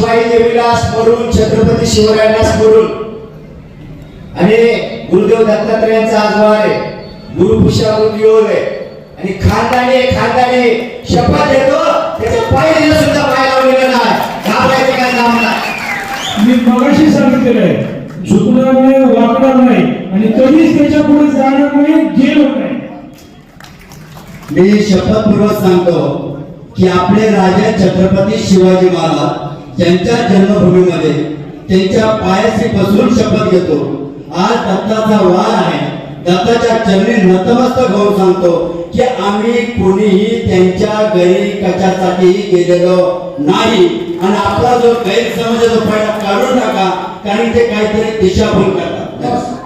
जिजाबाई देवीला स्मरून छत्रपती शिवरायांना स्मरून आणि गुरुदेव दत्तात्रयांचा आजवार आहे. गुरुपुषा योग आहे. आणि खानदानी खानदानी शपथ घेतो त्याच्या पायरीला सुद्धा पाय लावलेला नाही. घाबरायचं काय काम नाही मी मगाशी सांगितलेलं आहे झुकणार नाही वाकणार नाही आणि कधीच त्याच्या पुढे जाणार नाही गेलो नाही. मी शपथपूर्वक सांगतो की आपले राजा छत्रपती शिवाजी महाराज यांच्या जन्मभूमीमध्ये त्यांच्या पायाशी बसून शपथ घेतो. आज दत्ताचा वार आहे. दत्ताच्या चरणी नतमस्तक होऊन सांगतो की आम्ही कोणीही त्यांच्या घरी कशासाठी गेलेलो नाही. आणि आपला जो गैरसमज आहे तो काढून टाका कारण ते काहीतरी दिशाभूल करतात.